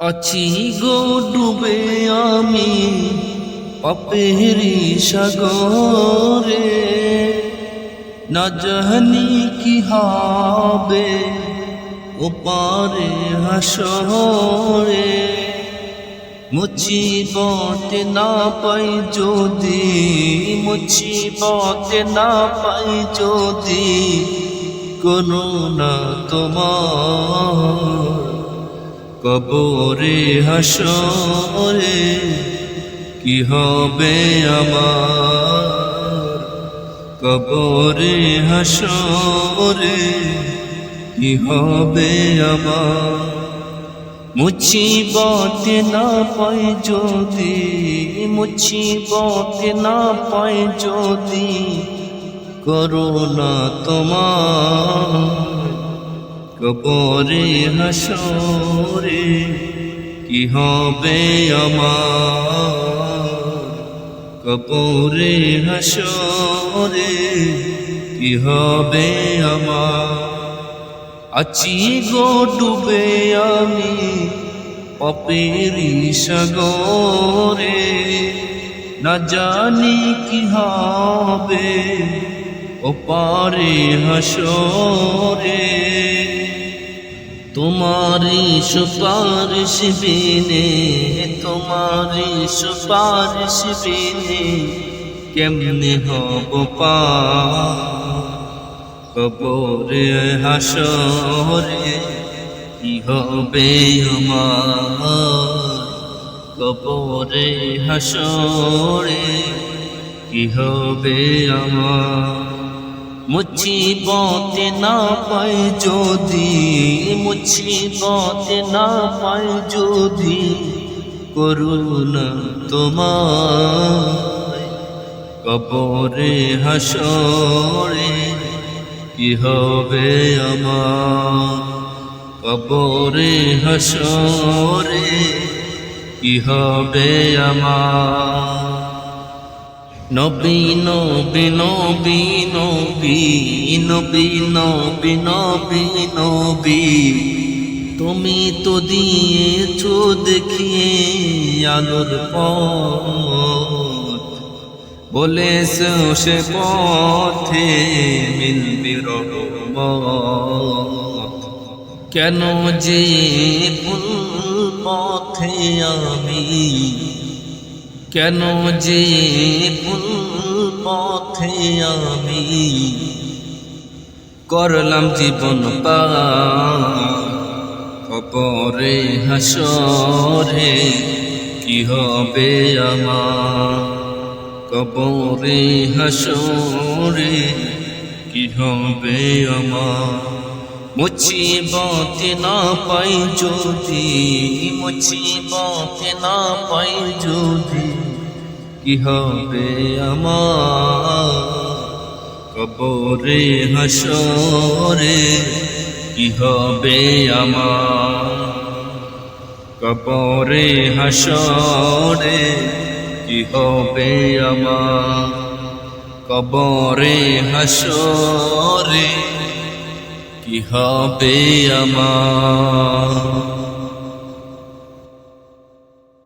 আছি গো ডুবে আমি পাপেরি সাগরে। না জানি কি হবে ওপারে হাসরে। মুচিবত না পাই, যদি মুচিবত না পাই, যদি কোনো না তোমার। কবরে হাসরে কি হবে আমার? কবরে হাসরে কি হবে আমার? মুছিবত না পাই যদি মুছিবত না পাই যদি করোনা তোমার। কবরে হাসরে কি হবে আমার? কবরে হাসরে কি হবে আমার? আছি গো ডুবে আমি পপেরি সাগরে, না জানি কি হবে ওপারে হাসরে তোমারি সুপারিশ বিনে তোমারি সুপারিশ বিনে কেমনে হব পা? কবরে, হাসরে কি হবে আমার? কবরে, হাসরে কি হবে আমার? মুছিবত না পাই যদি, মুছিবত না পাই যদি করুণা তোমার কবরে হাসরে কি হবে আমার? কবরে হাসরে কি হবে আমার? নবী নবী নবী নবী নবী নবী নবী নবী। তুমি তো দিয়েছ দেখিয়ে আলোর পথ। বলেছ সে পথে মিলবি রহমত। কেন যে ভুল পথে আমি কেন যে ভুল পথে আমি করলাম জীবন পা কপরে হাসরে কি হবে আমার? কবরে হাসরে কি হবে আমার? মুছিবত না পাই যদি মুছিবত না পাই যদি, কি হবে আমার কবরে, হাসরে, কি হবে আমার কবরে, হাসরে, কি হবে আমার কবরে, হাসরে কি হবে আমার?